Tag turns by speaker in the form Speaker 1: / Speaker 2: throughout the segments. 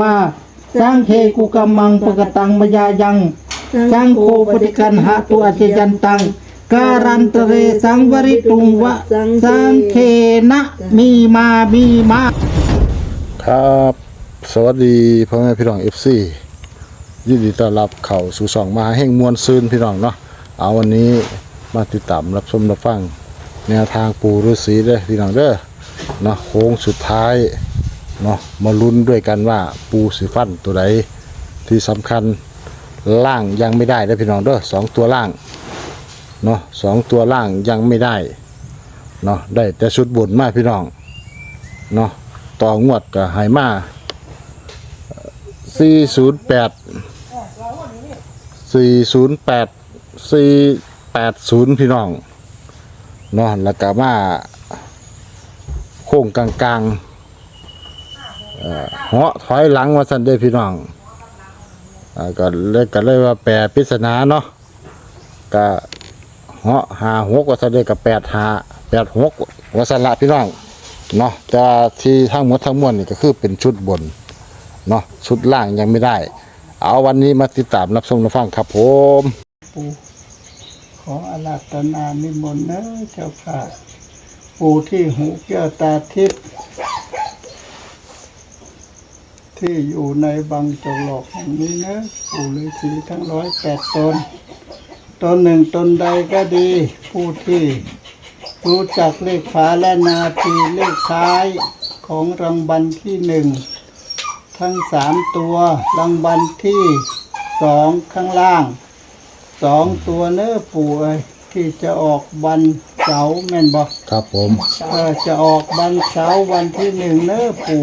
Speaker 1: ว่าสร้างเคกุกัมมังปกตังมยายังสร้างโคปฏิกันหาตุอาเจยันตังการันตเรสังวริตุงวะสังเคนะมีมามีมา
Speaker 2: ครับ สวัสดีพ่อแม่พี่น้องเอฟซียินดีต้อนรับเข้าสู่สองมาแห่งมวลซืนพี่น้องเนาะเอาวันนี้มาติดตามรับชมรับฟัง แนวทางปูฤาษีเด้อพี่น้องเด้อเนาะโค้งสุดท้าย เนาะมาลุ้นด้วยกันว่าปูสีฟันตัวใดที่สำคัญล่างยังไม่ได้เด้พี่น้องเด้อสองตัวล่างเนาะสองตัวล่างยังไม่ได้เนาะได้แต่ชุดบนมาพี่น้องเนาะต่องวดกับไหมาสี่ศูนย์แปดสี่ศูนย์แปดสี่แปดศูนย์พี่น้องเนาะแล้วก็มาโค้งกลางๆ เหาะถอยหลังมาสันเดอพี่น้องก็เลยก็เลยว่าแปรปริศนาเนาะก็เหาะหาหกว่าสันเดอกับแปดหาแปดหกว่าสันละพี่น้องเนาะแต่ที่ทั้งหมดทั้งมวลนี่ก็คือเป็นชุดบนเนาะชุดล่างยังไม่ได้ เอาวันนี้มาติดตามรับชมรับฟังครับผม
Speaker 1: ปู่ขออาราธนานิมนต์นะเจ้าค่ะปู่ที่หูแก้วตาทิพย์ ที่อยู่ในบังจงหลอกแห่งนี้นะปู่ฤาษีทั้งร้อยแปดตน ตนหนึ่งตนใดก็ดี ผู้ที่รู้จักเลขฝาและนาทีเลขท้ายของรางวัลที่หนึ่งทั้งสามตัวรางวัลที่สองข้างล่างสองตัวเนื้อปู่เอ้ยที่จะออกวันเสาร์แม่นบอก
Speaker 2: ครับผม
Speaker 1: เออจะออกวันเสาร์วันที่หนึ่งเนื้อปู่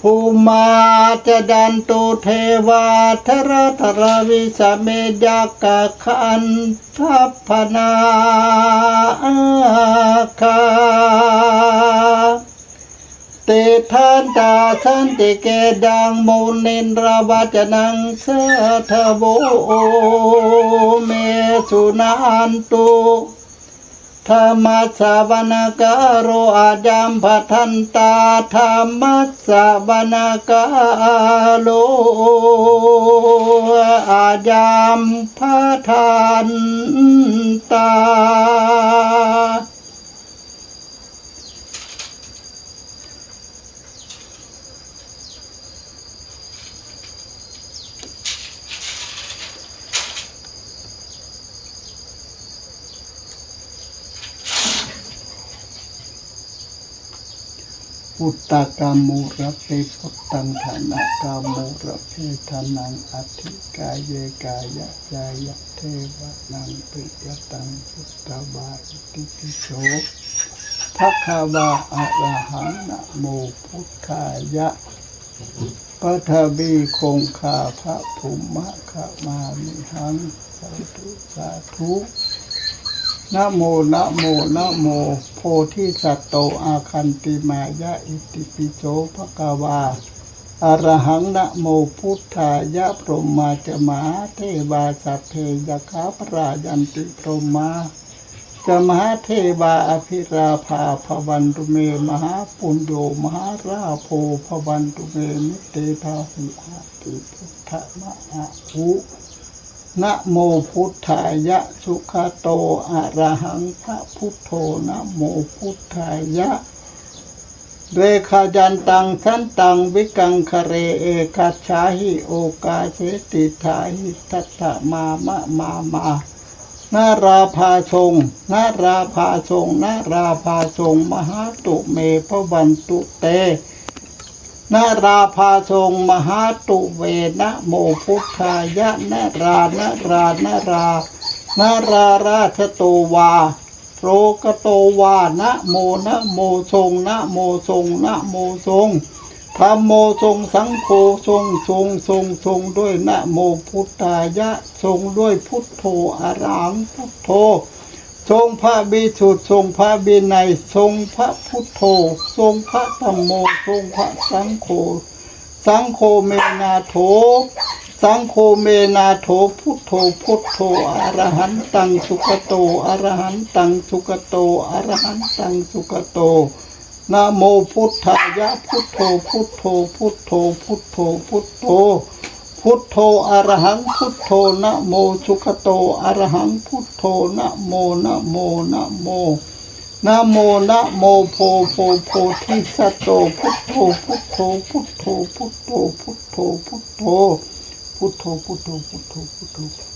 Speaker 1: ภูมานเนทิเปราจะดันตุเทวาทรทรวิสเมจักขันทัพพนาคาเตทันตาสันติเกดังมูนินรวัจนังเสทโวเมสุนันตุ ธรรมสสาวนาการโรอาจามพทันตาธรรมสสาวนาการโลอาจามพทันตา พุ ตตกามูระเพพุตังฐานะกามูระเพทานังอธิกายเยกายะจายะเทวะนังปิยตังพุตตาบาอิติปิโสภะคะวะอะระหังนะโมพุทธายะปะทบีคงคาพระภุมมะขะมามิหังสาธุสาธุ นะโมนะโมนะโม โพธิสัตว์โตอาคันติมายะอิติปิโสภะกวาอรหังนะโมพุทธายะพรหมาจมาเทวาสัพเพยคาปรายันติพรหมาจมหาเทวาอภิราภาพวันตุเมมหาปุญโญมหาราโพพวันตุเมมิเตภาหุหาติพุทธมหาหุ นะโมพุทธายะสุขโตอะระหังพระพุทโธนะโมพุทธายะ เรขาจันตังสันตังวิกังคเรเอกัจฉาหิโอกาเสติทาหิทัตถมามะมามานาราภาชงนาราภาชงนาราภาชงมหาตุเมพระวันตุเต นาราภาชงมหาตุเวนะโมพุทธายะนารานารานารานาราราชโตวาโรกโตวานะโมนะโมทรงนะโมทรงนะโมทรงธรรมโมทรงสังโฆทรงทรงทรงทรงด้วยนะโมพุทธายะทรงด้วยพุทโธอะระหังพุทโธ ทรงพระบิสุทธิ์ทรงพระบินัยทรงพระพุทโธทรงพระธรรมโมทรงพระสังโฆสังโฆเมนาโถ สังโฆเมนาโถพุทโธพุทโธอรหันตังสุขโตอรหันตังสุขโตอรหันตังสุขโตนะโมพุทธายะพุทโธพุทโธพุทโธพุทโธพุทโธ พุทโธอรหัง พุทโธนะโมสุขโตอรหัง พุทโธนะโมนะโมนะโมนะโมนะโมโพโพโพธิสัตโตพุทโธพุทโธพุทโธพุทโธพุทโธพุทโธพุทโธพุทโธพุทโธพุทโธ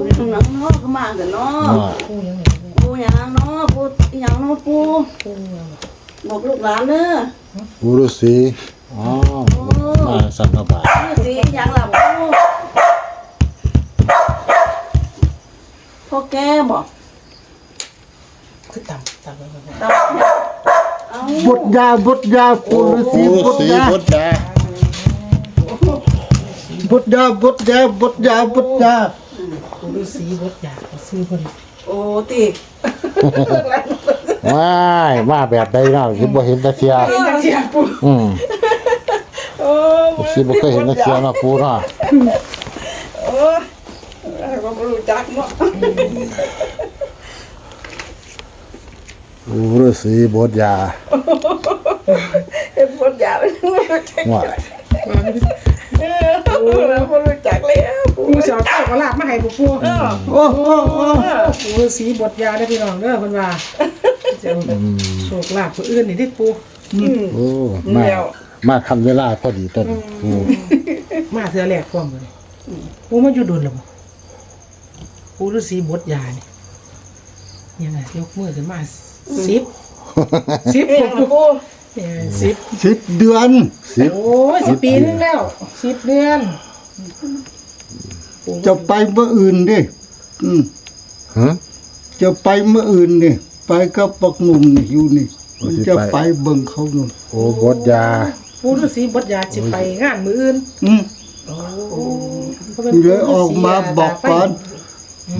Speaker 3: ปูหยังเนาะก็มากันเนาะ
Speaker 2: ว่า
Speaker 3: ปูหยังปูหยังเนาะปูหยังเนาะปูบอกลูก หลานเด้อ
Speaker 2: บุรุษีอ๋อมาสันนบาท
Speaker 3: นี่สิหยังล่ะปูพ่อแกบอก
Speaker 4: คือต่ำต่ำไปหมด
Speaker 3: เราเอา
Speaker 1: บุตรยาบุตรยาปุรสีบุตรยา
Speaker 2: บุตรยา
Speaker 1: บุตรยาบุตรยาบุตรยาบุตรยา
Speaker 4: ปูฤาษีบดอยากซื้อเพิ่น
Speaker 3: โอ้ติ
Speaker 2: ว้ายมาแบบใดเนาะสิบ่เห็นแตะเสีย
Speaker 4: เสียปู
Speaker 2: อืม
Speaker 4: โอ้
Speaker 2: สิบ่เคยเห็นแตะเสียเนาะปูเนาะ
Speaker 4: โอ้ก็บ่รู้จักเนาะ
Speaker 2: บุรุษีบทยา
Speaker 4: เฮ็ดบดอยากเลยบ่รู้จัก
Speaker 2: ว่า
Speaker 4: เออบ่รู้จักแล้วปูเสียวเข้าก็ลาบมาให้ปูปู
Speaker 1: โอ้โอ้โอ้
Speaker 4: ปูฤาษีบดยาได้อพี่น้องเด้อเพิ่นว่า จะเอาโชคลาภผู้อื่นนี่ดิปู
Speaker 2: โอ้มามาทันเวลาพอดีต้นปู
Speaker 4: มาเทื่อแรกพร้อมกันเลยปูมาอยู่โดนแล้วบ่ปูฤาษีบดยานี่ยังไงยกมือขึ้นมาสิบสิบ
Speaker 3: เองล่ะปู
Speaker 4: เออสิบ
Speaker 1: สิบเดือน
Speaker 2: สิบ
Speaker 4: โอ้ยสิบปีนึงแล้วสิบเดือน
Speaker 1: จะไปเมื่ออื่นดิอืม
Speaker 2: ฮะ
Speaker 1: จะไปเมื่ออื่นนี่ ไปกับปักหนุ่มนี่อยู่นี่
Speaker 2: โอ้
Speaker 1: มัน
Speaker 2: สิ
Speaker 1: จะ
Speaker 2: ไป
Speaker 1: ไปเบิ่งเขานู่น
Speaker 2: โอ้บทยา
Speaker 4: ผู้ฤาษีบดยาสิไปงานมืออื่น
Speaker 1: อืม
Speaker 4: โอ้ขาเป็น
Speaker 1: เดี๋ยวออกมาบอกก่อน
Speaker 2: อื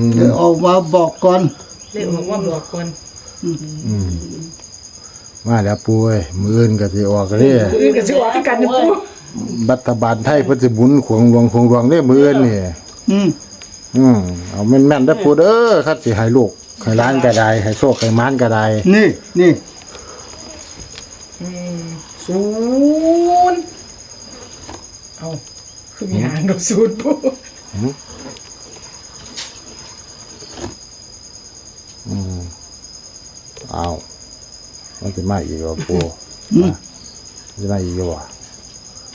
Speaker 2: ม
Speaker 1: เดี๋ยวออกมาบอกก่อน
Speaker 4: เรียกออกมาบอกก่อน
Speaker 2: อืมมาแล้วปูเอ้ยมื้ออื่นก็สิออกเด้
Speaker 4: มืออื่นก็สิออกคือกันนะปู
Speaker 2: รัฐบาลไทยเพิ่นสิหมุนขวงหลวงขวงหลวงเด้มื้ออื่นนี่
Speaker 1: อืม
Speaker 2: อืมเอาแม่นๆเด้อปูเด้อคัดสิให้ลูก ให้หล้านก็ได้ให้โชคให้มานก็ได้
Speaker 1: นี่นี่
Speaker 4: ศูนย์เอาคือมีหางดอกศูนย์ปู
Speaker 2: เอามันสิมาอีกบ่ปู
Speaker 1: อืม
Speaker 2: จะมาอีกบ่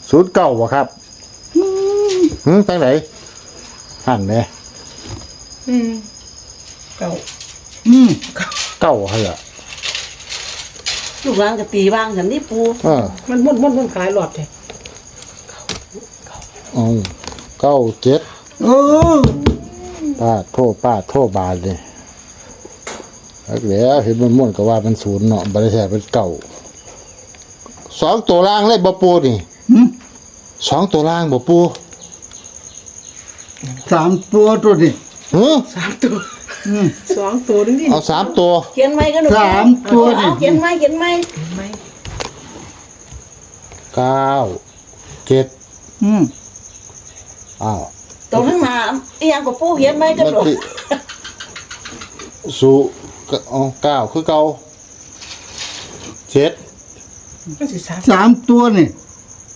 Speaker 2: ศูนย์เก้าบ่ครับ
Speaker 1: อืม
Speaker 2: หืมตั้งไหนหันไหม
Speaker 4: อืมเก่า
Speaker 1: อืม
Speaker 2: เก้าเหรอ
Speaker 3: ลูกหลานก็ตีบ้างกันนี่ปู
Speaker 2: เออ
Speaker 4: มันม่วนม่วนม่วนขายหลอดเลย
Speaker 2: อืมเก้าเจ็ด
Speaker 1: เออ
Speaker 2: ป้าโทษป้าโทษบาทเลยแล้วเดี๋ยวเห็นมันม่วนก็ว่าเป็นศูนย์เนาะบริษัทเป็นเก่าสองตัวล่างเลยบ่ปูนี่
Speaker 1: หืม
Speaker 2: สองตัวล่างบ่ปู
Speaker 1: สามตัวตัวดิ
Speaker 2: หือ
Speaker 4: สามตัว
Speaker 1: อืม
Speaker 4: สองตัวนึงดิ
Speaker 2: เอาสามตัว
Speaker 3: เขียนไว้ก็หนู
Speaker 1: สามตัวดิ
Speaker 3: เอาเขียนไว้เขียนไว้
Speaker 4: เห็นไหม
Speaker 2: เก้าเจ็ด
Speaker 1: อืม
Speaker 2: อ้าว
Speaker 3: ตรงข้างหน้าอีหยังก็ปูเขียนไว้ก็
Speaker 2: มัน
Speaker 3: หนู
Speaker 2: ติสูก็เอาเก้าคือเก้าเจ็ด
Speaker 4: มันสิสาม
Speaker 1: สามตัวนี่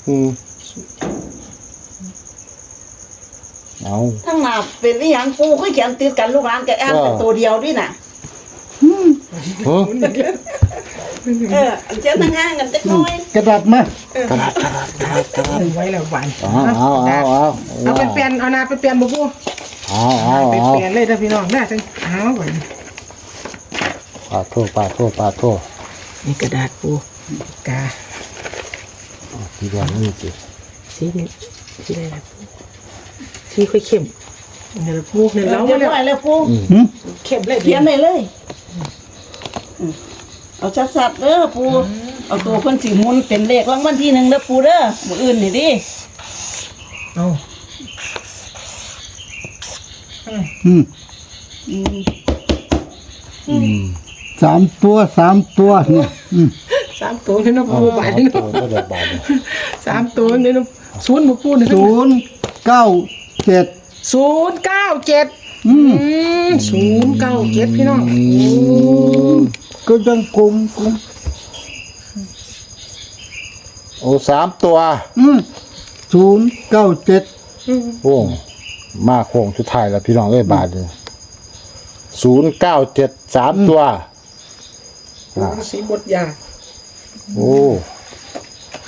Speaker 2: อืม เอา
Speaker 3: ข้างหน้าเป็นอีหยังปูก็เขียนติดกันลูกหลานก็อ่านแต่ตัวเดียวดิน่ะ
Speaker 2: เฮ้ย
Speaker 3: เออเขียนห่างๆกันจักหน่อย
Speaker 1: กระดาษมา
Speaker 2: กระดาษกระดาษกระดาษกระดาษ
Speaker 4: เอาไว้แล้วหวาน
Speaker 2: เอาเอาเอาเอา
Speaker 4: เอาเป็นเปลี่ยนเอานาเป็นเปลี่ยนบ่ปู
Speaker 2: เอาเอา
Speaker 4: ไป
Speaker 2: เอา
Speaker 4: เปลี่ยนเลยนะพี่น้องได้จังเอาไว้
Speaker 2: ปาดโทษปาดโทษปาดโทษ
Speaker 4: นี่กระดาษปูกา
Speaker 2: ทีเดียวนี่สิ
Speaker 4: สีนี่สีอะไรนะปู สีค่อยเข้มเนี่ยละปูเนี่ย
Speaker 3: เออ
Speaker 4: เรา
Speaker 3: เรีย
Speaker 4: มา
Speaker 3: บ
Speaker 4: แล้ว
Speaker 3: ร้อยแล้วปู
Speaker 1: หืม
Speaker 4: เข้มเลย
Speaker 3: เขียนได้เลยอืมเอาชัดๆเด้อปูเอาตัวเพิ่นสิหมุนเป็นเลขรางวัลที่หนึ่งเด้อปูเด้อมื้ออื่นนี่ดิ
Speaker 4: เอา
Speaker 1: อืม
Speaker 3: อืม
Speaker 2: อืม
Speaker 1: สามตัวสามตัวนี่อืม
Speaker 4: สามตัวนี่เนาะ
Speaker 2: เอา
Speaker 4: ปู
Speaker 2: สา
Speaker 4: บาท
Speaker 2: ม
Speaker 4: นี่
Speaker 2: ตัว
Speaker 4: เนาะ
Speaker 2: ก็ได้บาทเลย
Speaker 4: สามตัวนี่เนาะศูนย์บ่ปูนี่
Speaker 1: ศูนย์เก้า เจ็ด
Speaker 4: ศูนย์เก้าเจ็ด
Speaker 1: อืม
Speaker 4: อืมศูนย์เก้าเจ็ดพี่น้อง
Speaker 1: ก็ยังกลมกลม
Speaker 2: โอ้สามตัว
Speaker 1: อืมศูนย์เก้าเจ็ด
Speaker 2: โอ้มาโค้งสุดท้ายแล้วพี่น้องเอ้ยบาทเลยศูนย์เก้าเจ็ดสามตัว
Speaker 4: ปูสีบทยา
Speaker 2: โอ้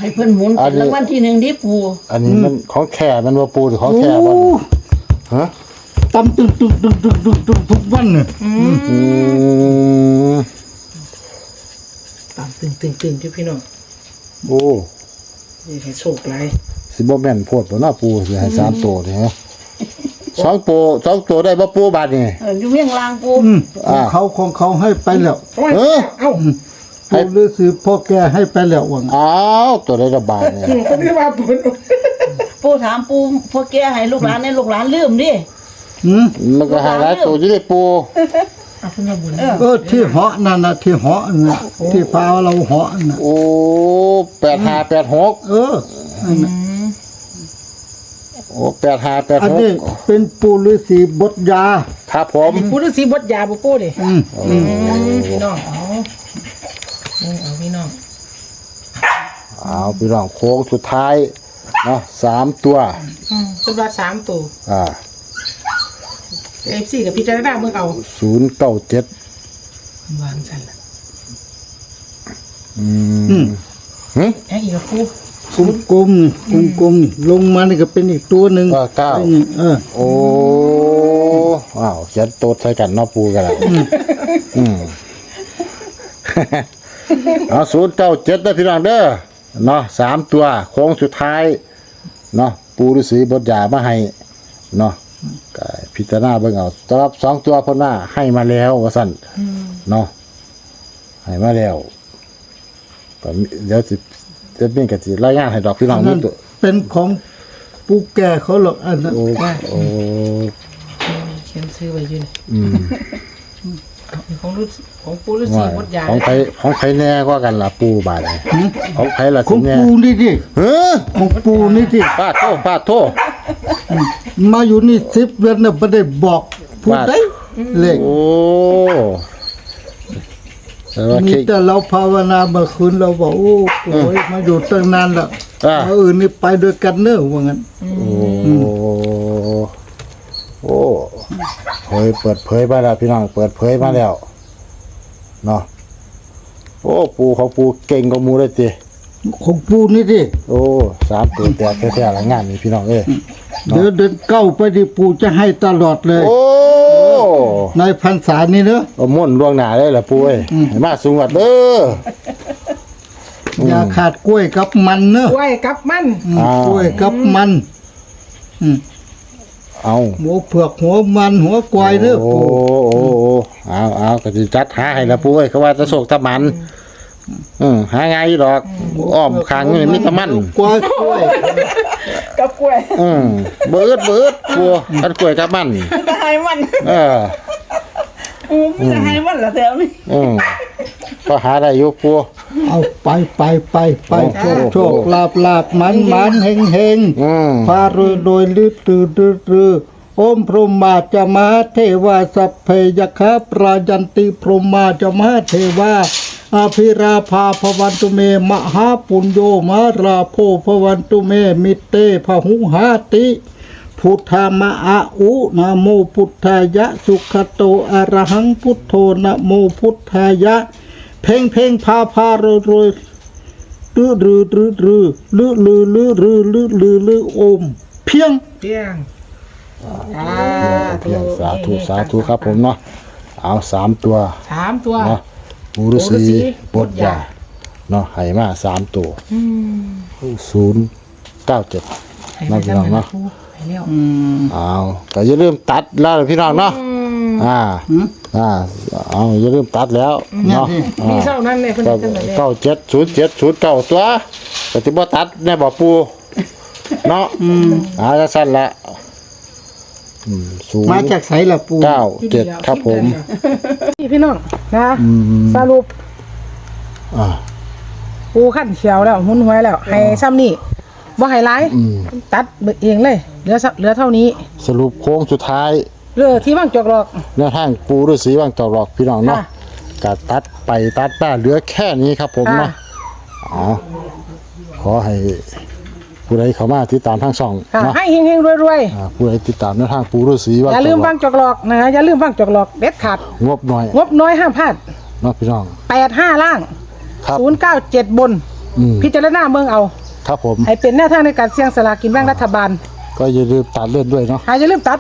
Speaker 3: ให้เพิ่นหมุน
Speaker 2: อัน
Speaker 3: เป็น
Speaker 2: นี้
Speaker 3: รางวัลที่หนึ่งดิปู
Speaker 2: อันนี้มันของแค่มันว่าปูหรือของแค่บ้านฮะ
Speaker 1: ตำตึกตึกตึกตึกตึกตึกทุกวันเนี่ย
Speaker 2: อืม
Speaker 4: ตามตึงตึงตึงที่พี่น้อง
Speaker 2: โอ้
Speaker 4: นี่ให้โชคไร
Speaker 2: สิบ่แม่นโพดบ่เนาะปูสิให้สามตัวนี่ฮะสองตัวสองตัวได้บ่ปูบาทนี่
Speaker 3: เอออยู่เมียงลางปู
Speaker 1: อืมของเขาของเขาให้ไปแล้ว
Speaker 2: เออ
Speaker 4: เอ้า
Speaker 1: ปู่ฤาษีพ่อแกให้ไปแล้ววัง
Speaker 2: อ้าวตัวได้ระบาดนี่
Speaker 4: คนที่ว่าปูน
Speaker 3: ปูถามปูพ่อแกให้ลูกหลานในลูกหลานลืมดิ
Speaker 1: อืม
Speaker 2: มันก็หาหลายตัวอยู่ได้ปู
Speaker 4: เอาเพิ่นมาบุญ
Speaker 3: เออ
Speaker 1: เออที่เหาะนั่นนะที่เหาะน่ะที่พาเราเหาะน่ะ
Speaker 2: โอ้แปดห้าแปดหก
Speaker 1: เอออันนั้น
Speaker 2: โอ้แปดห้าแปด
Speaker 1: อัน
Speaker 2: หก
Speaker 1: นี้เป็นปู่ฤาษีบทยา
Speaker 2: ครับผม
Speaker 4: ปูฤาษีบทยาบ่ปูดิ
Speaker 1: อืม
Speaker 4: อืม พี่น้องเอา นี่เอาพี่น้อง
Speaker 2: เอาพี่น้องโค้งสุดท้ายเนาะสามตัว
Speaker 4: อืมเป็นว่าสามตัว
Speaker 2: อ่า
Speaker 4: เอฟซีกับพี่จารณาเมื่อเอา
Speaker 2: ศูนย์เก้าเจ็ด
Speaker 4: วางสั่นละ
Speaker 2: อื
Speaker 1: อื
Speaker 2: ม
Speaker 1: ม
Speaker 2: หึ
Speaker 4: แอ้อีกแล้วปู
Speaker 1: กลมกลมกลมกลมๆลงมานี่ก็เป็นอีกตัวหนึ่ง
Speaker 2: เออเก้า
Speaker 1: ไอ้นี่เออ
Speaker 2: โอ้อ้าวเขียนโต๊ดใส่กันเนาะปูกันละอืม เอาศูนย์เก้าเจ็ดได้อพี่น้องเด้อเนาะสามตัวโค้งสุดท้ายเนาะปูฤาษีบทยามาให้เนาะก็พิจารณาเบิ่งเอาสำหรับสองตัวพ่อหน้าให้มาแล้วว่าสั่นเนาะให้มาแล้วก็มีเดี๋ยวสิจะเป็นกสิรายงานให้ดอกพี่น้อง
Speaker 1: อัน
Speaker 2: มี
Speaker 1: นั้น
Speaker 2: ตัว
Speaker 1: เป็นของปู่แกเขาหรอกอันนั้น
Speaker 2: โอ้โอ้
Speaker 4: เขียนซื้อไว้อยืน
Speaker 2: อืม
Speaker 4: เอาเป็น ของรุ่นของปูฤาษี
Speaker 2: ว่า
Speaker 4: บทยา
Speaker 2: ของใครของใครแน่กว่ากันล่ะปูบาดนี้ของใครล่ะ
Speaker 1: ข
Speaker 2: สิ
Speaker 1: อง
Speaker 2: แน่
Speaker 1: ปู่นี่ดิ
Speaker 2: เฮ้อ
Speaker 1: ของปู่นี่ดิ
Speaker 2: ปาดโทษปาดโทษ
Speaker 1: มาอยู่นี่สิบเดือนน่ะไม่ได้บอกพูด
Speaker 2: ว่า
Speaker 1: ได้เลข
Speaker 2: โอ้แต่ว่า
Speaker 1: มี
Speaker 2: เค้ก
Speaker 1: แต่เราภาวนาเมื่อคืนเราบอกโอ้โหมาอยู่ตั้งนานแล้ว
Speaker 2: อ่า
Speaker 1: มาอื่นนี่ไปด้วยกันเนอะว่างั้น
Speaker 2: โอ้โอ้เผยเปิดเผยมาแล้วพี่น้องเปิดเผยมาแล้วเนาะโอ้ปูของปูเก่งกว่าหมูเลยจี
Speaker 1: ของปู่นี่ดิ
Speaker 2: โอ้สามตัวแตกแท้ๆละงานนี่พี่น้องเอ้ย
Speaker 1: เดี๋ยวเดือนเก้าไปดิปูจะให้ตลอดเลย
Speaker 2: โอ้
Speaker 1: ในพรรษานี้เนอะ
Speaker 2: เอาม่วนล่วงหน้าได้ล่ะปุ้ยให้มาสูงวัดเด้อ
Speaker 1: อย่าขาดกล้วยกับมันเนอะ
Speaker 4: กล้วยกับมัน
Speaker 1: อืม
Speaker 2: อ่าก
Speaker 1: ล้วยกับมัน อืม
Speaker 2: เอา
Speaker 1: หัวเผือกหัวมันหัวควายเนอะ
Speaker 2: โอ้
Speaker 1: ปู
Speaker 2: โอ้โอ้เอาเอาก็สิจัดหาให้ละปุ้ยเขาว่าจะโศกตะมันอืมหาง่ายอยู่ดอกอ้อมคางนี่มีแตะมัน
Speaker 1: กล้วยกล้วย
Speaker 3: กับกล้วย
Speaker 2: อืมเบิดเบิดปัวอันกล้วยกับมัน
Speaker 3: จะให้มัน
Speaker 2: เออ
Speaker 3: อืมจะให้มันละแถวนี้
Speaker 2: อืมก็หาได้อยู่ปัว
Speaker 1: เอาไปไปไปไปโช
Speaker 2: โอ้
Speaker 1: ค
Speaker 2: โห
Speaker 1: โชคลาบลาบมันมันเฮงเฮง
Speaker 2: อืม
Speaker 1: พารวยโดยลืดตือดือรือโอมพรหมาจะมาเทวาสัพเพยคาปรายันติพรหมาจะมาเทวาอาภิราภาพวันตุเมมหาปุญโยมาราโพพวันตุเมมิเตพหุหาติ พุทธามะอาอุนะโมพุทธายะ สุขโตอะระหังพุทโธนะโมพุทธายะ เพ่งเพ่งพาพาโรยโรยลือลือลือลือลือลือลือลือลือลือลือโอม เพียง
Speaker 4: เพียงอ่า
Speaker 2: เพียงสาธุสาธุครับผมเนาะเอาสามตัว
Speaker 4: สามตัว
Speaker 2: เนาะปูฤา
Speaker 4: ปู่ฤาษี
Speaker 2: ษีบท
Speaker 4: บท
Speaker 2: ยา
Speaker 4: ยา
Speaker 2: เนาะให้มาสามตัว
Speaker 4: อืม
Speaker 2: ศูนย์เก้าเจ็ด
Speaker 4: ให้
Speaker 2: มา
Speaker 4: มา
Speaker 2: พี่
Speaker 4: จัง
Speaker 2: น้อง
Speaker 4: หวะ
Speaker 2: เนาะ
Speaker 4: ครูให้ แล้ว
Speaker 2: เอาก็อย่าลืมตัดแล้วพี่น้องเนาะ
Speaker 4: อืม
Speaker 2: อ่าอ่าเอาอย่าลืมตัดแล้วเนาะ
Speaker 4: มีเท่านั้นเลยเพิ่น
Speaker 2: ก็
Speaker 4: จังได๋
Speaker 2: เก้าเจ็ดศูนย์เจ็ดศูนย์เก้าตัวก็สิบ่ตัดแน่บ่ปูเนาะอ่าจะสั้นละอืมศูน
Speaker 1: มา
Speaker 2: ย์
Speaker 1: จากไสล่ะปู
Speaker 2: เก้าเจ็ดครับผม
Speaker 4: นี่พี่น้องนะ
Speaker 2: อืม
Speaker 4: สรุป
Speaker 2: อ่า
Speaker 4: ปูขั้นเขียวแล้วหุ้นหวยแล้ว ให้ซ้ำนี่ บ่ให้หลาย
Speaker 2: อืม
Speaker 4: ตัดเบิดเองเลยเหลือสักเหลือเท่านี้
Speaker 2: สรุปโค้งสุดท้าย
Speaker 4: เหลือที่ว่างจอกหลอก
Speaker 2: แนวทางปูฤาษีว่างตอกหลอกพี่น้องเนาะ
Speaker 4: ค่ะ
Speaker 2: ก็ตัดไปตัดมาเหลือแค่นี้ครับผม
Speaker 4: อ่า
Speaker 2: เนาะอ๋อขอให้ผู้ใดเข้ามาติดตามทางช่อง
Speaker 4: ค่ะ
Speaker 2: เนาะ
Speaker 4: ให้เฮงๆรวย
Speaker 2: อ่าผู้ใดติดตามแนวทางปูฤาษีว่าง
Speaker 4: ๆอย่า
Speaker 2: ต
Speaker 4: ลื
Speaker 2: อก
Speaker 4: ม
Speaker 2: หล
Speaker 4: ฟั
Speaker 2: องก
Speaker 4: จอกหลอกนะอย่าลืมฟังจอกหลอกเด็ดขาด
Speaker 2: งบหน่อย
Speaker 4: งบน้อยห้ามพลาด
Speaker 2: เนาะพี่น้อง
Speaker 4: 85ล่าง
Speaker 2: ครับ
Speaker 4: 097บน
Speaker 2: อืม
Speaker 4: พิจารณาเมืองเอา
Speaker 2: ครับผม
Speaker 4: ให้เป็นแนวทางในการเสี่ยงสลากกินแบ่งรัฐบาล
Speaker 2: ก็อย่าลืมตัดเล่นด้วยเนาะ
Speaker 4: หาอย่าลืมตัด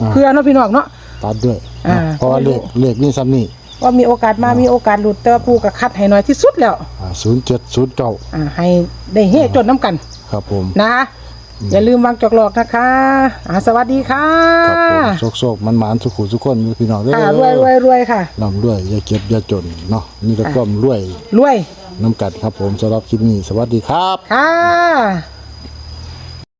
Speaker 2: อ่า
Speaker 4: เพื่อเนาะพี่น้องเนาะ
Speaker 2: ตัดด้วย
Speaker 4: อ่า
Speaker 2: เนาะเพราะว่าเลขเลขนี่ซ้ำนี่
Speaker 4: ว่ามีโอกาสมามีโอกาสหลุดแต่ว่าปูก็คัดให้น้อยที่สุดแล้ว
Speaker 2: ศูนย์เจ็ดศูนย์เก้า
Speaker 4: อ่าให้ได้เฮจนน้ำกัน
Speaker 2: ครับผม
Speaker 4: นะคะอย่าลืมวางจอกหลอกนะคะอ่าสวัสดีค่ะ
Speaker 2: ครับผมโชคโชคมันหมานสุขุสุขคนพี่น้องเด้อ
Speaker 4: ค่ะรวยรวยรวยค่ะ
Speaker 2: ลำรวยอย่าเก็บอย่าจนเนาะมีแต่ความรวย
Speaker 4: รวย
Speaker 2: น้ำกัดครับผมสำหรับคลิปนี้สวัสดีครับ
Speaker 4: ค่ะ